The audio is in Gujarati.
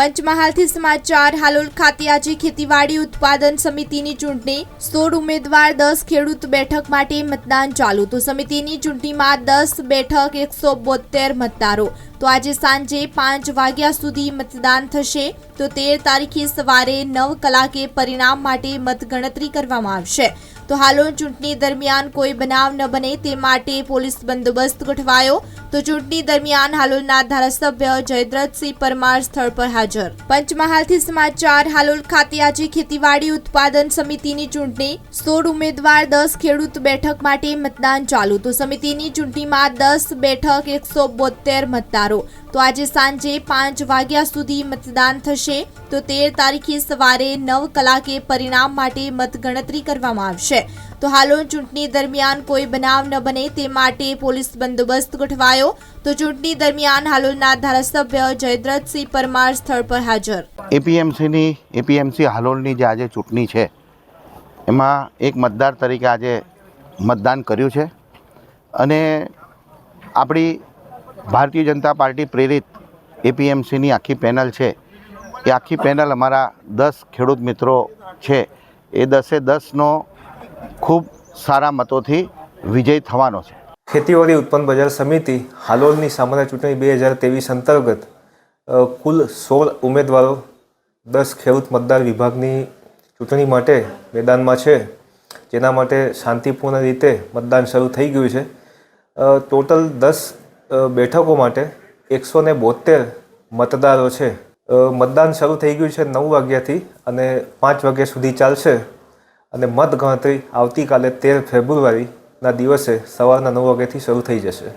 પંચમહાલથી સમાચાર, હાલોલ ખાતે આજે ખેતીવાડી ઉત્પાદન સમિતિની ચૂંટણી. સોળ ઉમેદવાર, દસ ખેડૂત બેઠક માટે મતદાન ચાલુ. તો સમિતિની ચૂંટણીમાં દસ બેઠક, એકસો બોતેર મતદારો. તો આજે સાંજે પાંચ વાગ્યા સુધી મતદાન થશે. તો તેર તારીખે સવારે નવ કલાકે પરિણામ માટે મતગણતરી કરવામાં આવશે. તો હાલોલ ચૂંટણી દરમિયાન કોઈ બનાવ ન બને તે માટે પોલીસ બંદોબસ્ત ગોઠવાયો. તો ચૂંટણી દરમિયાન હાલોલના ધારાસભ્ય જયદ્રથસિંહ પરમાર સ્થળ પર હાજર. પંચમહાલથી સમાચાર, હાલોલ ખાતે આજે ખેતીવાડી ઉત્પાદન સમિતિની ચૂંટણી. સોળ ઉમેદવાર, દસ ખેડૂત બેઠક માટે મતદાન ચાલુ. તો સમિતિની ચૂંટણીમાં દસ બેઠક, એકસો બોતેર મતદારો. તો આજે સાંજે પાંચ વાગ્યા સુધી મતદાન થશે. તો તેર તારીખે સવારે નવ કલાકે પરિણામ માટે મતગણતરી કરવામાં આવશે. તો હાલો ચૂંટણી દરમિયાન કોઈ બનાવ ન બને તે માટે પોલીસ બંદોબસ્ત ગોઠવાયો. તો ચૂંટણી દરમિયાન હાલોલના ધારાસભ્ય જયદ્રથસિંહ પરમાર સ્થળ પર હાજર. એપીએમસીની, એપીએમસી હાલોલની જે આજે ચૂંટણી છે, એમાં એક મતદાર તરીકે આજે મતદાન કર્યું છે. અને આપણી ભારતીય જનતા પાર્ટી પ્રેરિત એપીએમસીની આખી પેનલ છે. એ આખી પેનલ અમારા દસ ખેડૂત મિત્રો છે. એ દસે દસનો ખૂબ સારા મતોથી વિજય થવાનો છે. ખેતીવાડી ઉત્પન્ન બજાર સમિતિ હાલોલની સામાન્ય ચૂંટણી બે હજાર ત્રેવીસ અંતર્ગત કુલ સોળ ઉમેદવારો દસ ખેડૂત મતદાર વિભાગની ચૂંટણી માટે મેદાનમાં છે, જેના માટે શાંતિપૂર્ણ રીતે મતદાન શરૂ થઈ ગયું છે. ટોટલ દસ બેઠકો માટે એકસો ને બોતેર મતદારો છે. મતદાન શરૂ થઈ ગયું છે નવ વાગ્યાથી અને પાંચ વાગ્યા સુધી ચાલશે. અને મતગણતરી આવતીકાલે તેર ફેબ્રુઆરીના દિવસે સવારના નવ વાગ્યાથી શરૂ થઈ જશે.